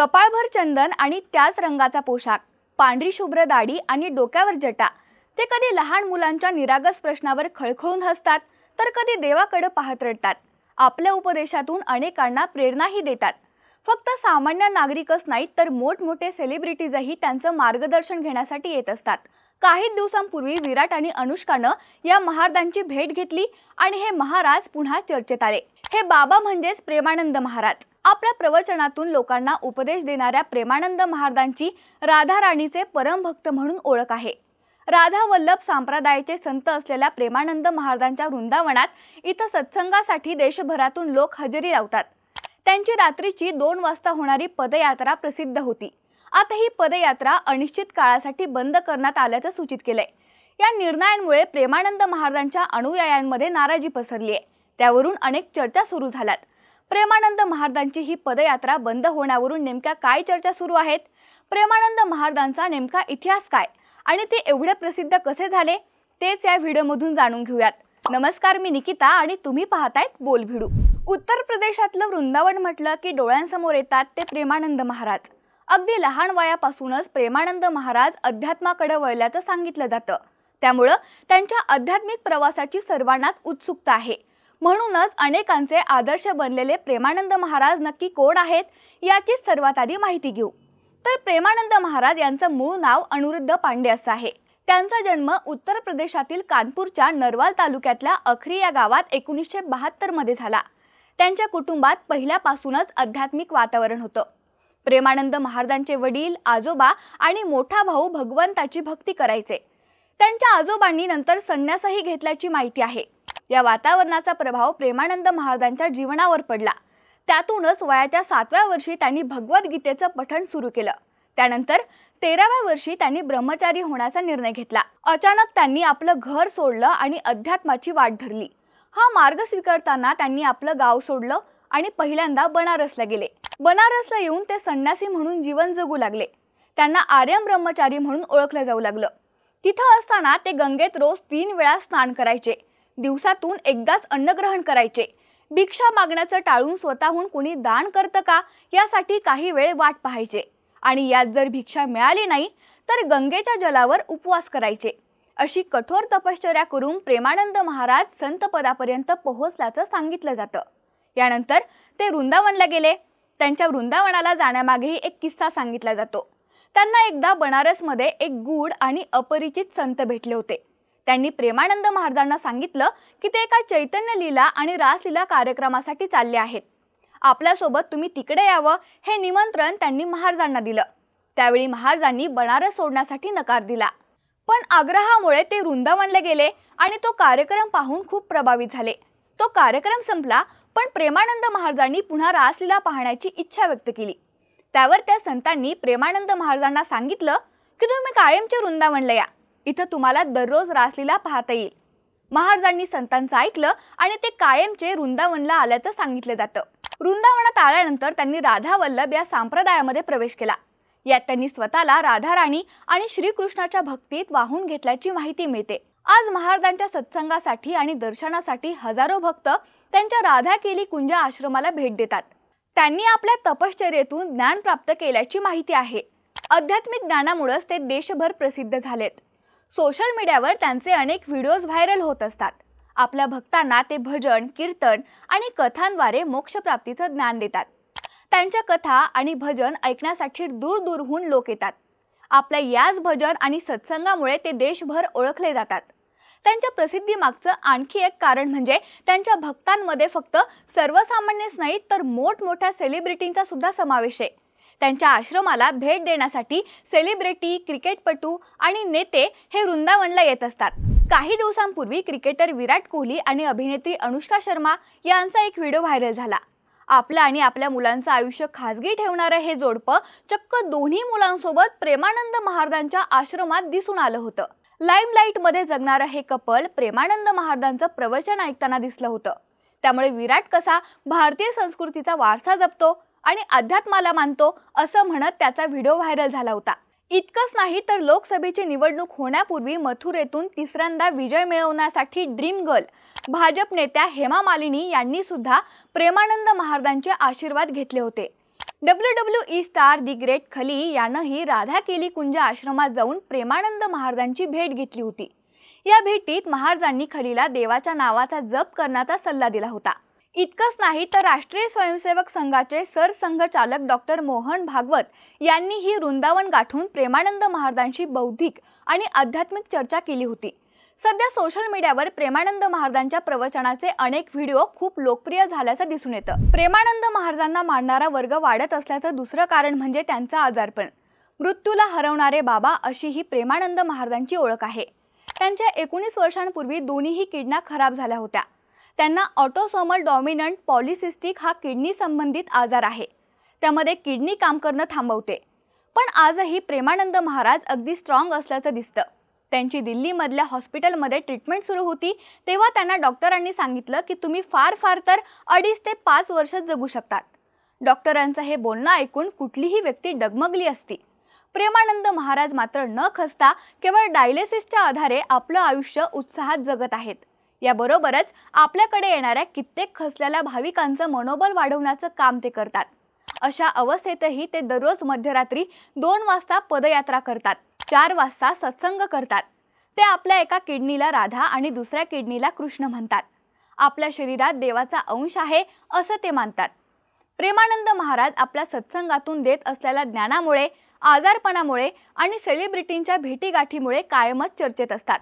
कपाळभर चंदन आणि त्याच रंगाचा पोशाख पांढरी शुभ्र दाढी आणि डोक्यावर जटा. ते कधी लहान मुलांच्या निरागस प्रश्नावर खळखळून हसतात तर कधी देवाकडे पाहत रडतात. आपल्या उपदेशातून अनेकांना प्रेरणाही देतात. फक्त सामान्य नागरिकच नाहीत तर मोठमोठे सेलिब्रिटीजही त्यांचं मार्गदर्शन घेण्यासाठी येत असतात. काही दिवसांपूर्वी विराट आणि अनुष्कानं या महाराजांची भेट घेतली आणि हे महाराज पुन्हा चर्चेत आले. हे बाबा म्हणजेच प्रेमानंद महाराज. आपल्या प्रवचनातून लोकांना उपदेश देणाऱ्या प्रेमानंद महाराजांची राधा राणीचे परमभक्त म्हणून ओळख आहे. राधा वल्लभ संप्रदायाचे संत असलेल्या प्रेमानंद महाराजांच्या वृंदावनात इथं सत्संगासाठी देशभरातून लोक हजेरी लावतात. त्यांची रात्रीची दोन वाजता होणारी पदयात्रा प्रसिद्ध होती. आता ही पदयात्रा अनिश्चित काळासाठी बंद करण्यात आल्याचं सूचित केलंय. या निर्णयांमुळे प्रेमानंद महाराजांच्या अनुयायांमध्ये नाराजी पसरली आहे त्यावरून अनेक चर्चा सुरू झाल्यात. प्रेमानंद महाराजांची ही पदयात्रा बंद होण्यावरून नेमक्या काय चर्चा सुरू आहेत? प्रेमानंद महाराजांचा नेमका इतिहास काय? आणि ते एवढे प्रसिद्ध कसे झाले? तेच या व्हिडिओमधून जाणून घेऊयात. नमस्कार मी निकिता आणि तुम्ही पाहतायत बोल भिडू. उत्तर प्रदेशातलं वृंदावन म्हटलं की डोळ्यांसमोर येतात ते प्रेमानंद महाराज. अगदी लहान वयापासूनच प्रेमानंद महाराज अध्यात्माकडे वळल्याचं सांगितलं जातं. त्यामुळं त्यांच्या आध्यात्मिक प्रवासाची सर्वांनाच उत्सुकता आहे. म्हणूनच अनेकांचे आदर्श बनलेले प्रेमानंद महाराज नक्की कोण आहेत याची सर्वात आधी माहिती घेऊ. तर प्रेमानंद महाराज यांचं मूळ नाव अनिरुद्ध पांडे असं आहे. त्यांचा जन्म उत्तर प्रदेशातील कानपूरच्या नरवाल तालुक्यातल्या अखरी या गावात एकोणीसशे बहात्तरमध्ये झाला. त्यांच्या कुटुंबात पहिल्यापासूनच आध्यात्मिक वातावरण होतं. प्रेमानंद महाराजांचे वडील आजोबा आणि मोठा भाऊ भगवंताची भक्ती करायचे. त्यांच्या आजोबांनी नंतर संन्यासही घेतल्याची माहिती आहे. या वातावरणाचा प्रभाव प्रेमानंद महाराजांच्या जीवनावर पडला. त्यातूनच वयाच्या सातव्या वर्षी त्यांनी भगवद्गीतेचं पठण सुरू केलं. त्यानंतर तेराव्या वर्षी त्यांनी ब्रह्मचारी होण्याचा निर्णय घेतला. अचानक त्यांनी आपलं घर सोडलं आणि अध्यात्माची वाट धरली. हा मार्ग स्वीकारताना त्यांनी आपलं गाव सोडलं आणि पहिल्यांदा बनारसला गेले. बनारसला येऊन ते संन्यासी म्हणून जीवन जगू लागले. त्यांना आर्यम ब्रह्मचारी म्हणून ओळखलं जाऊ लागलं. तिथं असताना ते गंगेत रोज तीन वेळा स्नान करायचे. दिवसातून एकदाच अन्नग्रहण करायचे. भिक्षा मागण्याचं टाळून स्वतःहून कुणी दान करतं का? यासाठी काही वेळ वाट पाहायचे. आणि यात जर भिक्षा मिळाली नाही तर गंगेच्या जलावर उपवास करायचे. अशी कठोर तपश्चर्या करून प्रेमानंद महाराज संत पदापर्यंत पोहोचल्याचं सांगितलं जातं. यानंतर ते वृंदावनला गेले. त्यांच्या वृंदावनाला जाण्यामागेही एक किस्सा सांगितला जातो. त्यांना एकदा बनारसमध्ये एक गूढ आणि अपरिचित संत भेटले होते. त्यांनी प्रेमानंद महाराजांना सांगितलं की ते एका चैतन्य लीला आणि रासलीला कार्यक्रमासाठी चालले आहेत. आपल्यासोबत तुम्ही तिकडे यावं हे निमंत्रण त्यांनी महाराजांना दिलं. त्यावेळी महाराजांनी बनारस सोडण्यासाठी नकार दिला. पण आग्रहामुळे ते वृंदावनला गेले आणि तो कार्यक्रम पाहून खूप प्रभावित झाले. तो कार्यक्रम संपला पण प्रेमानंद महाराजांनी पुन्हा रासलीला पाहण्याची इच्छा व्यक्त केली. त्यावर त्या संतांनी प्रेमानंद महाराजांना सांगितलं की तुम्ही कायमचे वृंदावनला या. इथं तुम्हाला दररोज रासलीला पाहता येईल. महाराजांनी संतांचं ऐकलं आणि ते कायमचे वृंदावनला आल्याचं सांगितलं जातं. वृंदावनात आल्यानंतर त्यांनी राधा वल्लभ या संप्रदायामध्ये प्रवेश केला. यात त्यांनी स्वतःला राधाराणी आणि श्रीकृष्णाच्या भक्तीत वाहून घेतल्याची माहिती मिळते. आज महाराजांच्या सत्संगासाठी आणि दर्शनासाठी हजारो भक्त त्यांच्या राधा केली कुंज आश्रमाला भेट देतात. त्यांनी आपल्या तपश्चर्येतून ज्ञान प्राप्त केल्याची माहिती आहे. आध्यात्मिक ज्ञानामुळेच ते देशभर प्रसिद्ध झालेत. सोशल मीडियावर त्यांचे अनेक व्हिडिओज व्हायरल होत असतात. आपल्या भक्तांना ते भजन कीर्तन आणि कथांद्वारे मोक्षप्राप्तीचं ज्ञान देतात. त्यांच्या कथा आणि भजन ऐकण्यासाठी दूर दूरहून लोक येतात. आपल्या याच भजन आणि सत्संगामुळे ते देशभर ओळखले जातात. त्यांच्या प्रसिद्धीमागचं आणखी एक कारण म्हणजे त्यांच्या भक्तांमध्ये फक्त सर्वसामान्यच नाही तर मोठमोठ्या सेलिब्रिटींचा सुद्धा समावेश आहे. त्यांच्या आश्रमाला भेट देण्यासाठी सेलिब्रिटी क्रिकेटपटू आणि नेते हे वृंदावनला येत असतात. काही दिवसांपूर्वी क्रिकेटर विराट कोहली आणि अभिनेत्री अनुष्का शर्मा यांचा एक व्हिडिओ व्हायरल झाला. आपलं आणि आपल्या मुलांचं आयुष्य खाजगी ठेवणारं हे जोडपं चक्क दोन्ही मुलांसोबत प्रेमानंद महाराजांच्या आश्रमात दिसून आलं होतं. लाईमलाईटमध्ये जगणारं हे कपल प्रेमानंद महाराजांचं प्रवचन ऐकताना दिसलं होतं. त्यामुळे विराट कसा भारतीय संस्कृतीचा वारसा जपतो आणि अध्यात्माला मानतो असं म्हणत त्याचा व्हिडिओ व्हायरल झाला होता. इतकंच नाही तर लोकसभेची निवडणूक होण्यापूर्वी मथुरेतून तिसऱ्यांदा विजय मिळवण्यासाठी ड्रीम गर्ल भाजप नेत्या हेमा मालिनी यांनी सुद्धा प्रेमानंद महाराजांचे आशीर्वाद घेतले होते. W W E star the great Khali यानंही Radha केली कुंज आश्रमात जाऊन प्रेमानंद महाराजांची भेट घेतली होती. या भेटीत महाराजांनी खलीला देवाच्या नावाचा जप करण्याचा सल्ला दिला होता. इतकंच नाही तर राष्ट्रीय स्वयंसेवक संघाचे सरसंघचालक डॉक्टर मोहन भागवत यांनीही वृंदावन गाठून प्रेमानंद महाराजांशी बौद्धिक आणि आध्यात्मिक चर्चा केली होती. सध्या सोशल मीडियावर प्रेमानंद महाराजांच्या प्रवचनाचे अनेक व्हिडिओ खूप लोकप्रिय झाल्याचं दिसून येतं. प्रेमानंद महाराजांना मानणारा वर्ग वाढत असल्याचं दुसरं कारण म्हणजे त्यांचं आजारपण. मृत्यूला हरवणारे बाबा अशी ही प्रेमानंद महाराजांची ओळख आहे. त्यांच्या एकोणीस वर्षांपूर्वी दोन्हीही किडना खराब झाल्या होत्या. त्यांना ऑटोसोमल डॉमिनंट पॉलिसिस्टिक हा किडनी संबंधित आजार आहे. त्यामध्ये किडनी काम करणं थांबवते. पण आजही प्रेमानंद महाराज अगदी स्ट्रॉंग असल्याचं दिसतं. त्यांची दिल्लीमधल्या हॉस्पिटलमध्ये ट्रीटमेंट सुरू होती तेव्हा त्यांना डॉक्टरांनी सांगितलं की तुम्ही फार फार तर अडीच ते पाच वर्ष जगू शकतात. डॉक्टरांचं हे बोलणं ऐकून कुठलीही व्यक्ती डगमगली असती. प्रेमानंद महाराज मात्र न खसता केवळ डायलिसिसच्या आधारे आपलं आयुष्य उत्साहात जगत आहेत. याबरोबरच आपल्याकडे येणाऱ्या कित्येक खसलेल्या भाविकांचं मनोबल वाढवण्याचं काम ते करतात. अशा अवस्थेतही ते दररोज मध्यरात्री दोन वाजता पदयात्रा करतात चार वाजता सत्संग करतात. ते आपल्या एका किडनीला राधा आणि दुसऱ्या किडनीला कृष्ण म्हणतात. आपल्या शरीरात देवाचा अंश आहे असं ते मानतात. प्रेमानंद महाराज आपल्या सत्संगातून देत असलेल्या ज्ञानामुळे आजारपणामुळे आणि सेलिब्रिटींच्या भेटीगाठीमुळे कायमच चर्चेत असतात.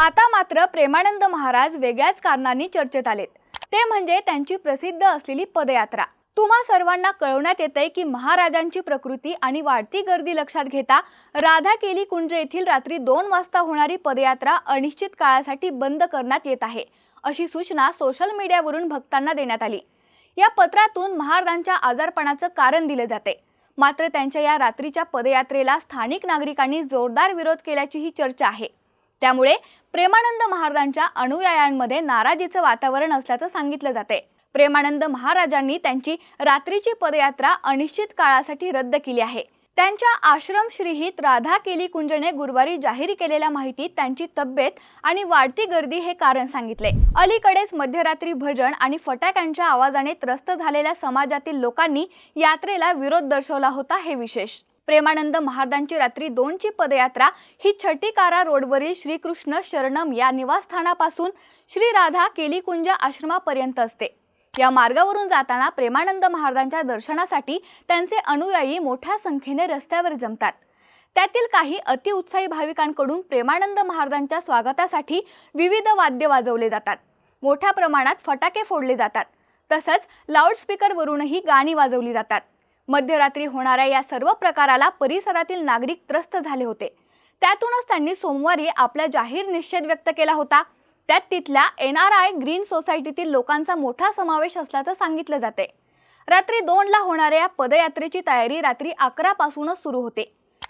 आता मात्र प्रेमानंद महाराज वेगळ्याच कारणांनी चर्चेत आलेत. ते म्हणजे त्यांची प्रसिद्ध असलेली पदयात्रा. तुम्हा सर्वांना कळवण्यात येतंय की महाराजांची प्रकृती आणि वाढती गर्दी लक्षात घेता राधा केली कुंज येथील रात्री दोन वाजता होणारी पदयात्रा अनिश्चित काळासाठी बंद करण्यात येत आहे अशी सूचना सोशल मीडियावरून भक्तांना देण्यात आली. या पत्रातून महाराजांच्या आजारपणाचं कारण दिले जाते. मात्र त्यांच्या या रात्रीच्या पदयात्रेला स्थानिक नागरिकांनी जोरदार विरोध केल्याचीही चर्चा आहे. त्यामुळे प्रेमानंद महाराजांच्या अनुयायांमध्ये नाराजीचं वातावरण असल्याचं सांगितलं जाते. प्रेमानंद महाराजांनी त्यांची रात्रीची पदयात्रा अनिश्चित काळासाठी रद्द केली आहे. त्यांच्या आश्रमश्रीहीत राधा केली कुंजने गुरुवारी जाहीर केलेल्या माहितीत त्यांची तब्येत आणि वाढती गर्दी हे कारण सांगितले. अलीकडेच मध्यरात्री भजन आणि फटाक्यांच्या आवाजाने त्रस्त झालेल्या समाजातील लोकांनी यात्रेला विरोध दर्शवला होता हे विशेष. प्रेमानंद महाराजांची रात्री दोनची पदयात्रा ही छटीकारा रोडवरील श्रीकृष्ण शरणम या निवासस्थानापासून श्री राधा केलीकुंज आश्रमापर्यंत असते. या मार्गावरून जाताना प्रेमानंद महाराजांच्या दर्शनासाठी त्यांचे अनुयायी मोठ्या संख्येने रस्त्यावर जमतात. त्यातील काही अतिउत्साही भाविकांकडून प्रेमानंद महाराजांच्या स्वागतासाठी विविध वाद्य वाजवले जातात. मोठ्या प्रमाणात फटाके फोडले जातात. तसंच लाऊडस्पीकरवरूनही गाणी वाजवली जातात. मध्यरात्री होणाऱ्या या सर्व प्रकाराला परिसरातील नागरिक त्रस्त झाले होते. त्यातूनच त्यांनी सोमवारी आपला जाहीर निषेध व्यक्त केला होता. त्यात तिथल्या एन आर आय ग्रीन सोसायटीतील लोकांचा मोठा समावेश असल्याचं सांगितलं जाते. रात्री दोनला होणाऱ्या पदयात्रेची तयारी रात्री अकरापासूनच सुरू होते.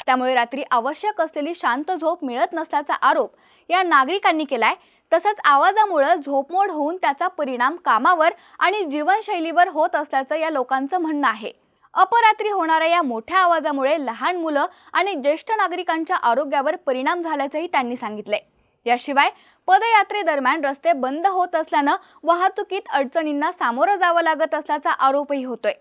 त्यामुळे रात्री आवश्यक असलेली शांत झोप मिळत नसल्याचा आरोप या नागरिकांनी केलाय. तसंच आवाजामुळे झोपमोड होऊन त्याचा परिणाम कामावर आणि जीवनशैलीवर होत असल्याचं या लोकांचं म्हणणं आहे. अपरात्री होणाऱ्या या मोठ्या आवाजामुळे लहान मुलं आणि ज्येष्ठ नागरिकांच्या आरोग्यावर परिणाम झाल्याचंही त्यांनी सांगितले याशिवाय पदयात्रेदरम्यान रस्ते बंद होत असल्यानं वाहतुकीत अडचणींना सामोरं जावं लागत असल्याचा आरोपही होतोय.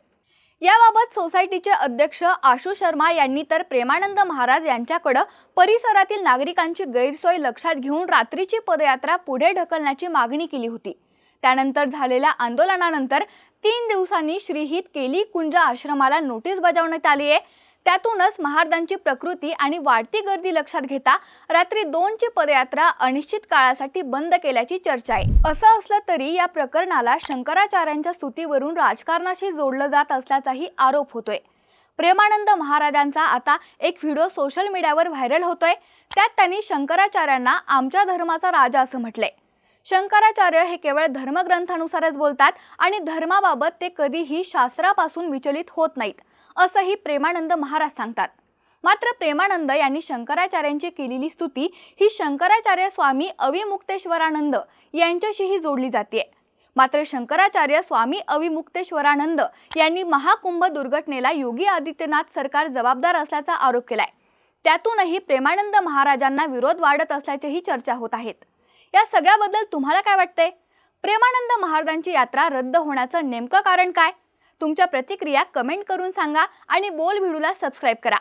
याबाबत सोसायटीचे अध्यक्ष आशु शर्मा यांनी तर प्रेमानंद महाराज यांच्याकडं परिसरातील नागरिकांची गैरसोय लक्षात घेऊन रात्रीची पदयात्रा पुढे ढकलण्याची मागणी केली होती. त्यानंतर झालेल्या आंदोलनानंतर तीन दिवसांनी श्रीहित केली कुंज आश्रमाला नोटीस बजावण्यात आली आहे. त्यातूनच महाराजांची प्रकृती आणि वाढती गर्दी लक्षात घेता रात्री दोनची पदयात्रा अनिश्चित काळासाठी बंद केल्याची चर्चा आहे. असं असलं तरी या प्रकरणाला शंकराचार्यांच्या स्तुतीवरून राजकारणाशी जोडलं जात असल्याचाही आरोप होतोय. प्रेमानंद महाराजांचा आता एक व्हिडिओ सोशल मीडियावर व्हायरल होतोय. त्यात त्यांनी शंकराचार्यांना आमच्या धर्माचा राजा असं म्हटलंय. शंकराचार्य हे केवळ धर्मग्रंथानुसारच बोलतात आणि धर्माबाबत ते कधीही शास्त्रापासून विचलित होत नाहीत असंही प्रेमानंद महाराज सांगतात. मात्र प्रेमानंद यांनी शंकराचार्यांची केलेली स्तुती ही शंकराचार्य स्वामी अविमुक्तेश्वरानंद यांच्याशीही जोडली जाते. मात्र शंकराचार्य स्वामी अविमुक्तेश्वरानंद यांनी महाकुंभ दुर्घटनेला योगी आदित्यनाथ सरकार जबाबदार असल्याचा आरोप केलाय. त्यातूनही प्रेमानंद महाराजांना विरोध वाढत असल्याचीही चर्चा होत आहेत. या सगळ्याबद्दल तुम्हाला काय वाटतंय? प्रेमानंद महाराजांची यात्रा रद्द होण्याचं नेमकं कारण काय? तुमच्या प्रतिक्रिया कमेंट करून सांगा आणि बोल भिडूला सबस्क्राईब करा.